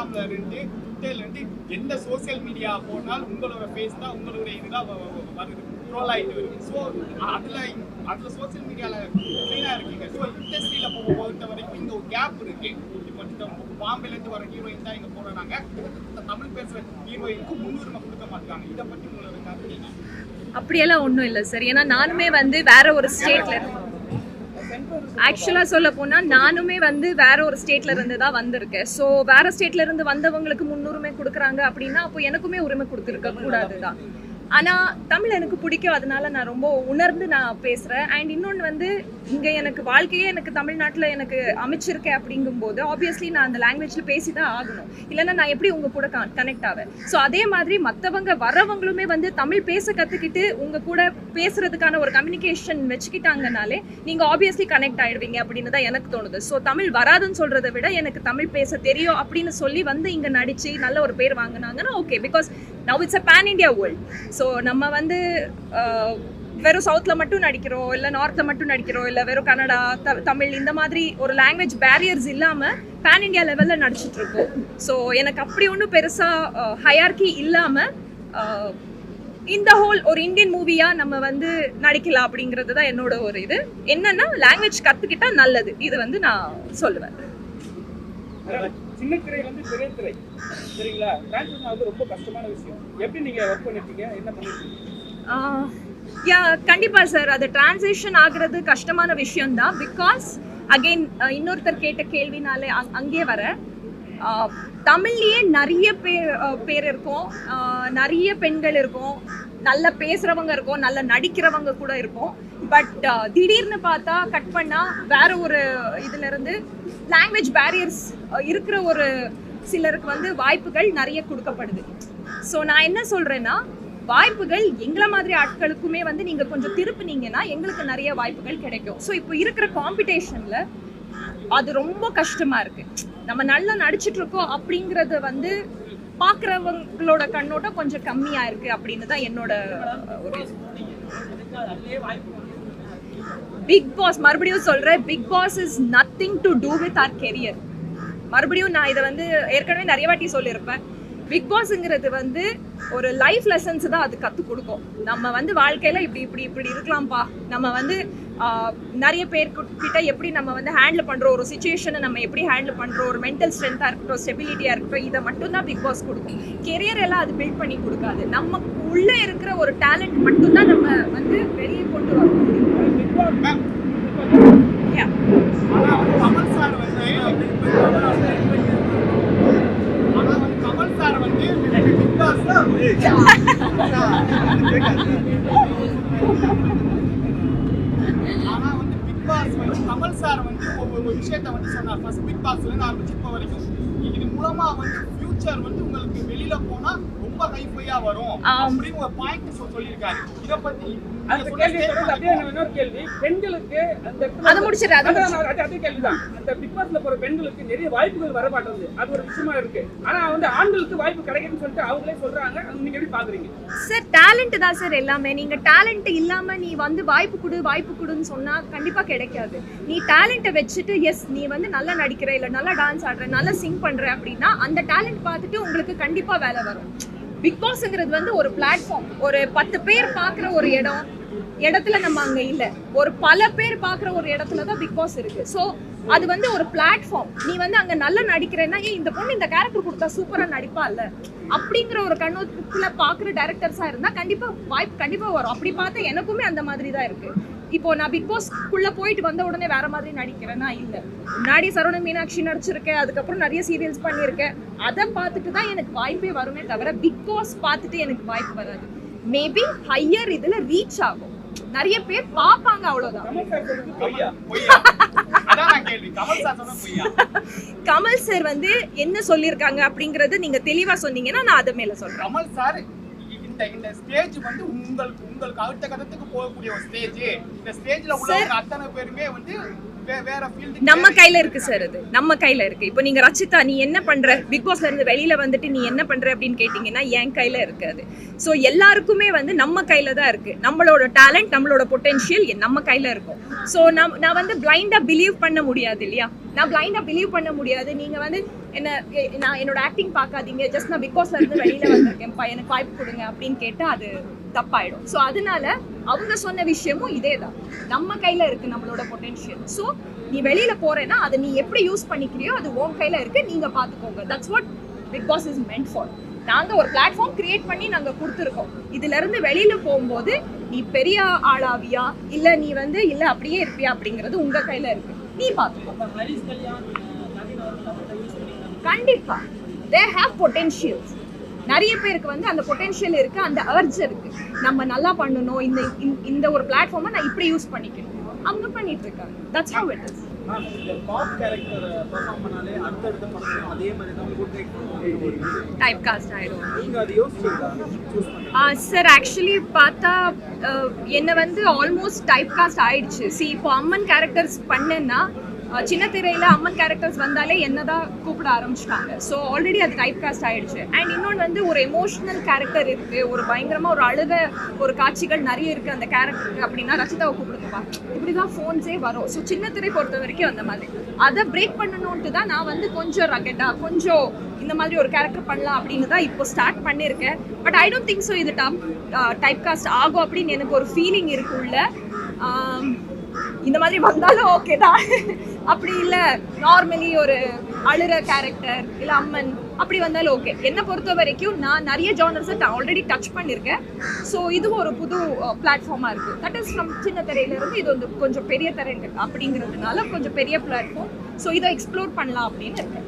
இன்ஸ்டாகிராம்ல இருந்து ட்விட்டர்ல இருந்து எந்த சோஷியல் மீடியா போனாலும் உங்களோட ஃபேஸ் தான் உங்களுடைய இதுதான் வருது. ட்ரோல் ஆகிட்டு வருது. ஸோ அதுல அதுல சோஷியல் மீடியால க்ளீனாக இருக்கீங்க. ஸோ இண்டஸ்ட்ரியில போக பொறுத்த வரைக்கும் இங்க ஒரு கேப் இருக்கு. இப்போ இந்த பாம்பேல இருந்து வர ஹீரோயின் தான் இங்க போறாங்க. தமிழ் பேசுற ஹீரோயினுக்கு முன்னுரிமை கொடுக்க மாட்டாங்க. இதை பற்றி உங்களோட கருத்து அப்படியெல்லாம் ஒன்றும் இல்லை சார் ஏன்னா நானுமே வந்து வேற ஒரு ஸ்டேட்ல ஆக்சுவலாக சொல்ல போனால் நானுமே வந்து வேற ஒரு ஸ்டேட்ல இருந்து தான் வந்திருக்கேன். ஸோ வேற ஸ்டேட்ல இருந்து வந்தவங்களுக்கு முன்னுரிமை கொடுக்குறாங்க அப்படின்னா அப்போ எனக்குமே உரிமை கொடுத்துருக்க கூடாது தான் ஆனால் தமிழ் எனக்கு பிடிக்கும். அதனால நான் ரொம்ப உணர்ந்து நான் பேசுகிறேன் அண்ட் இன்னொன்று வந்து இங்கே எனக்கு வாழ்க்கையே எனக்கு தமிழ்நாட்டில் எனக்கு அமைச்சிருக்கேன் அப்படிங்கும்போது ஆப்வியஸ்லி நான் அந்த லாங்குவேஜில் பேசி தான் ஆகணும். இல்லைன்னா நான் எப்படி உங்கள் கூட கனெக்ட் ஆவேன்? ஸோ அதே மாதிரி மற்றவங்க வரவங்களுமே வந்து தமிழ் பேச கற்றுக்கிட்டு உங்கள் கூட பேசுறதுக்கான ஒரு கம்யூனிகேஷன் வச்சுக்கிட்டாங்கனாலே நீங்கள் ஆப்வியஸ்லி கனெக்ட் ஆகிடுவீங்க அப்படின்னு தான் எனக்கு தோணுது. ஸோ தமிழ் வராதுன்னு சொல்கிறத விட எனக்கு தமிழ் பேச தெரியும் அப்படின்னு சொல்லி வந்து இங்கே நடித்து நல்ல ஒரு பேர் வாங்கினாங்கன்னா okay because now it's a pan India world so நம்ம வந்து ஆஹ், வெறும் சவுத்தில் மட்டும் நடிக்கிறோம் இல்லை நார்த்தில் மட்டும் நடிக்கிறோம் இல்லை வெறும் கன்னடா த தமிழ் இந்த மாதிரி ஒரு லாங்குவேஜ் பேரியர்ஸ் இல்லாமல் பேன் இண்டியா லெவலில் நடிச்சிட்ருக்கோம் ஸோ எனக்கு அப்படி ஒன்றும் பெருசாக ஹையார்கி uh, இல்லாமல் uh, இந்த ஹோல் ஒரு இந்தியன் மூவியாக நம்ம வந்து நடிக்கலாம் அப்படிங்கிறது தான் என்னோட ஒரு இது. என்னன்னா லாங்குவேஜ் கற்றுக்கிட்டா நல்லது. இது வந்து நான் சொல்லுவேன். சின்ன திரை வந்து பெரிய திரை. சரிங்களா? டிரான்ஸ்ஃபர் ஆகுது ரொம்ப கஷ்டமான விஷயம். எப்படி நீங்க ஒர்க் பண்ணிருக்கீங்க? என்ன பண்ணிருக்கீங்க? யா கண்டிப்பா சார் அது டிரான்சிஷன் ஆகுறது கஷ்டமான விஷயம்தான். பிகாஸ் அகெயின் இன்னொருத்தர் கேட்ட கேள்வினாலே அங் அங்கே வர. தமிழ்லேயே தமிழ்லயே நிறைய பேர் பேர் இருக்கும். நிறைய பெண்கள் இருக்கும். நல்ல பேசுகிறவங்க இருக்கும். நல்ல நடிக்கிறவங்க கூட இருக்கும். பட் திடீர்னு பார்த்தா கட் பண்ணால் வேற ஒரு இதுல இருந்து லாங்குவேஜ் பேரியர்ஸ் இருக்கிற ஒரு சிலருக்கு வந்து வாய்ப்புகள் நிறைய கொடுக்கப்படுது. ஸோ நான் என்ன சொல்கிறேன்னா வாய்ப்புகள் எங்களை மாதிரி ஆட்களுக்குமே வந்து நீங்கள் கொஞ்சம் திருப்புனீங்கன்னா எங்களுக்கு நிறைய வாய்ப்புகள் கிடைக்கும். ஸோ இப்போ இருக்கிற காம்படிஷனில் அது ரொம்ப கஷ்டமாக இருக்குது நம்ம நல்லா நடிச்சிட்டு இருக்கோம் வந்து பார்க்குறவங்களோட கண்ணோட்டம் கொஞ்சம் கம்மியாக இருக்குது அப்படின்னு தான் என்னோட ஒரு பிக் பாஸ் மறுபடியும் சொல்றேன் Bigg Boss is nothing to do with our career மறுபடியும் நான் இதை வந்து ஏற்கனவே நிறைய வாட்டி சொல்லியிருப்பேன். பிக் பாஸ்ங்கிறது வந்து ஒரு லைஃப் லெசன்ஸ் தான் அது கற்றுக் கொடுக்கும். நம்ம வந்து வாழ்க்கையில் இப்படி இப்படி இப்படி இருக்கலாம்ப்பா. நம்ம வந்து நிறைய பேர் கிட்ட எப்படி நம்ம வந்து ஹேண்டில் பண்ணுறோம் ஒரு சுச்சுவேஷனை நம்ம எப்படி ஹேண்டில் பண்ணுறோம் ஒரு மென்டல் ஸ்ட்ரென்த்தாக இருக்கட்டும் ஸ்டெபிலிட்டியாக இருக்கட்டும் இதை மட்டும்தான் பிக் பாஸ் கொடுக்கும். கெரியர் எல்லாம் அது பில்ட் பண்ணி கொடுக்காது. நம்ம உள்ளே இருக்கிற ஒரு டேலண்ட் மட்டும்தான் நம்ம வந்து வெளியே கொண்டு வர முடியும். மேம் வந்து கமல் சார் வந்து வந்து கமல் சார் வந்து பிக் பாஸ் வந்து பிக் பாஸ் வந்து கமல் சார் வந்து வந்து சொன்னார் ஃபர்ஸ்ட் பிக் பாஸ்ல ஆரம்பிச்சு இப்போ வரைக்கும் இது மூலமா வந்து ஃபியூச்சர் வந்து உங்களுக்கு வெளியில போனா ரொம்ப ஹைஃபையா வரும் அப்படின்னு ஒரு பாயிண்ட் சொல்லியிருக்காரு இதை பத்தி அந்த கேள்வி தொடர்ந்து அப்படியே எனக்கு இன்னொரு கேள்வி. பெண்களுக்கு அந்த அதை முடிச்சிடு, அதை அதான் நான் அதே- அதே கேள்விதான். அந்த பிக் பாஸ்ல போற பெண்களுக்கு நிறைய வாய்ப்புகள் வர மாட்டேங்குது. அது ஒரு விஷயமா இருக்கு. ஆனா வந்து ஆண்களுக்கு வாய்ப்பு கிடைக்குதுன்னு சொல்லிட்டு அவங்களே சொல்றாங்க. நீங்க எப்படி பாக்குறீங்க? சார் டேலண்ட் தான் சார் எல்லாமே. நீங்க டேலண்ட் இல்லாம நீ வந்து வாய்ப்பு கொடு வாய்ப்பு கொடுன்னு சொன்னா கண்டிப்பா கிடைக்காது. நீ டேலண்ட்டை வச்சுட்டு எஸ் நீ வந்து நல்லா நடிக்கிற இல்ல நல்லா டான்ஸ் ஆடுற நல்லா சிங் பண்ற அப்படின்னா அந்த டேலண்ட் பார்த்துட்டு உங்களுக்கு கண்டிப்பா வேலை வரும். பிக் பாஸ்ங்கிறது வந்து ஒரு பிளாட்ஃபார்ம் ஒரு பத்து பேர் பார்க்குற ஒரு இடம் இடத்துல நம்ம அங்க இல்ல. ஒரு பல பேர் பார்க்குற ஒரு இடத்துல தான் பிக் பாஸ் இருக்கு. ஸோ அது வந்து ஒரு பிளாட்ஃபார்ம் நீ வந்து அங்க நல்லா நடிக்கிறேன்னா ஏன் இந்த பொண்ணு இந்த கேரக்டர் கொடுத்தா சூப்பரா நடிப்பா இல்ல? அப்படிங்கிற ஒரு கண்ணோட்டத்துல பாக்குற டேரக்டர்ஸா இருந்தா கண்டிப்பா வாய்ப்பு கண்டிப்பா வரும். அப்படி பார்த்தா எனக்குமே அந்த மாதிரி தான் இருக்கு. இப்போ நான் பிக் பாஸ்க்குள்ள போயிட்டு வந்த உடனே வேற மாதிரி நடிக்கிறேன்னா இல்ல. முன்னாடி சரவண மீனாட்சி நடிச்சிருக்கேன். அதுக்கப்புறம் நிறைய சீரியல்ஸ் பண்ணியிருக்கேன். அதை பார்த்துட்டு தான் எனக்கு வாய்ப்பே வருமே தவிர பிக் பாஸ் பார்த்துட்டு எனக்கு வாய்ப்பு வராது. மேபி ஹையர் இதுல ரீச் ஆகும். நிறைய பேர் பார்ப்பாங்க அவ்வளவுதான். கமல் சார் சொல்றது பொய்யா? பொய்யா அதான் நான் கேள்வி. கமல் சார் சொன்ன பொய்யா? கமல் சார் வந்து என்ன சொல்லியிருக்காங்க அப்படிங்கறது நீங்க தெளிவா சொன்னீங்கன்னா நான் அது மேல சொல்றேன். கமல் சார் இந்த ஸ்டேஜ் வந்து உங்களுக்கு உங்களுக்கு அடுத்த கட்டத்துக்கு போகக்கூடிய ஒரு ஸ்டேஜ் இந்த ஸ்டேஜ்ல உள்ளவங்க அத்தனை பேருமே வந்து நம்ம கையில இருக்கு சார் அது நம்ம கையில இருக்கு. இப்போ நீங்க ரச்சிதா நீ என்ன பண்ற? பிக் பாஸ்ல இருந்து வெளியில வந்துட்டு நீ என்ன பண்ற அப்படின்னு கேட்டீங்கன்னா என் கையில இருக்கு அது ஸோ எல்லாருக்குமே வந்து நம்ம கையில தான் இருக்கு. நம்மளோட டேலண்ட் நம்மளோட பொட்டென்ஷியல் நம்ம கையில இருக்கும். ஸோ நான் நான் வந்து பிளைண்டா பிலீவ் பண்ண முடியாது இல்லையா? நான் பிளைண்டா பிலீவ் பண்ண முடியாது. நீங்க வந்து என்ன நான் என்னோட ஆக்டிங் பார்க்காதீங்க. ஜஸ்ட் நான் பிகாஸ்ல இருந்து வெளியில வந்திருக்கேன்ப்பா எனக்கு வாய்ப்பு கொடுங்க அப்படின்னு கேட்டா அது தப்பாயிடும். ஸோ அதனால அவங்க சொன்ன விஷயமும் இதே தான் நம்ம கையில இருக்கு நம்மளோட பொட்டென்ஷியல் ஸோ நீ வெளியில போறேன்னா அதை நீ எப்படி யூஸ் பண்ணிக்கிறியோ அது உன் கையில இருக்கு. நீங்க பாத்துக்கோங்க that's what Bigg Boss is meant for நாங்க ஒரு பிளாட்ஃபார்ம் கிரியேட் பண்ணி நாங்க கொடுத்துருக்கோம். இதுல இருந்து வெளியில போகும்போது நீ பெரிய ஆளாவியா? இல்ல நீ வந்து இல்ல அப்படியே இருப்பியா அப்படிங்கிறது உங்க கையில இருக்கு. நீ பாத்துக்கோ கண்டிப்பா. தே ஹேவ் பொட்டென்ஷியல்ஸ் நிறைய பேருக்கு வந்து அந்த பொட்டென்ஷியல் இருக்கு அந்த அர்ஜ் இருக்கு. நம்ம நல்லா பண்ணணும் இந்த இந்த- ஒரு பிளாட்ஃபார்மை நான் இப்படி யூஸ் பண்ணிக்கணும் அவங்க பண்ணிட்டு இருக்காங்க. That's how it is typecast ஆயிடும் சார் ஆக்சுவலி பார்த்தா என்னை வந்து ஆல்மோஸ்ட் டைப் காஸ்ட் ஆயிடுச்சு. சி இப்போ அம்மன் கேரக்டர்ஸ் பண்ணேன்னா சின்ன திரையில அம்மன் கேரக்டர்ஸ் வந்தாலே என்னதான் கூப்பிட ஆரம்பிச்சிட்டாங்க. ஸோ ஆல்ரெடி அது டைப் காஸ்ட் ஆயிடுச்சு. அண்ட் இன்னொன்று வந்து ஒரு எமோஷனல் கேரக்டர் இருக்கு. ஒரு பயங்கரமா ஒரு அழுத ஒரு காட்சிகள் நிறைய இருக்கு அந்த கேரக்டர் அப்படின்னா ரச்சிதாவை கூப்பிடுங்கப்பா. இப்படி தான் ஃபோன்ஸே வரும். ஸோ சின்ன திரை பொறுத்த வரைக்கும் அந்த மாதிரி. அதை பிரேக் பண்ணணுன்ட்டு தான் நான் வந்து கொஞ்சம் ரகட்டா கொஞ்சம் இந்த மாதிரி ஒரு கேரக்டர் பண்ணலாம் அப்படின்னு தான் இப்போ ஸ்டார்ட் பண்ணியிருக்கேன். But I don't think so இது டம் டைப் காஸ்ட் ஆகும் அப்படின்னு எனக்கு ஒரு ஃபீலிங் இருக்குள்ள இந்த மாதிரி வந்தாலும் ஓகே தான். அப்படி இல்லை நார்மலி ஒரு அழுற கேரக்டர் இல்லை அம்மன் அப்படி வந்தாலும் ஓகே என்னை பொறுத்த வரைக்கும் நான் நிறைய ஜானர்ஸை ஆல்ரெடி டச் பண்ணியிருக்கேன் ஸோ இதுவும் ஒரு புது பிளாட்ஃபார்மாக இருக்குது தட் இஸ் ஃப்ரம் சின்ன திரையிலேருந்து இது வந்து கொஞ்சம் பெரிய திரை அப்படிங்கிறதுனால கொஞ்சம் பெரிய பிளாட்ஃபார்ம் ஸோ இதை எக்ஸ்ப்ளோர் பண்ணலாம் அப்படின்னு இருக்கேன்.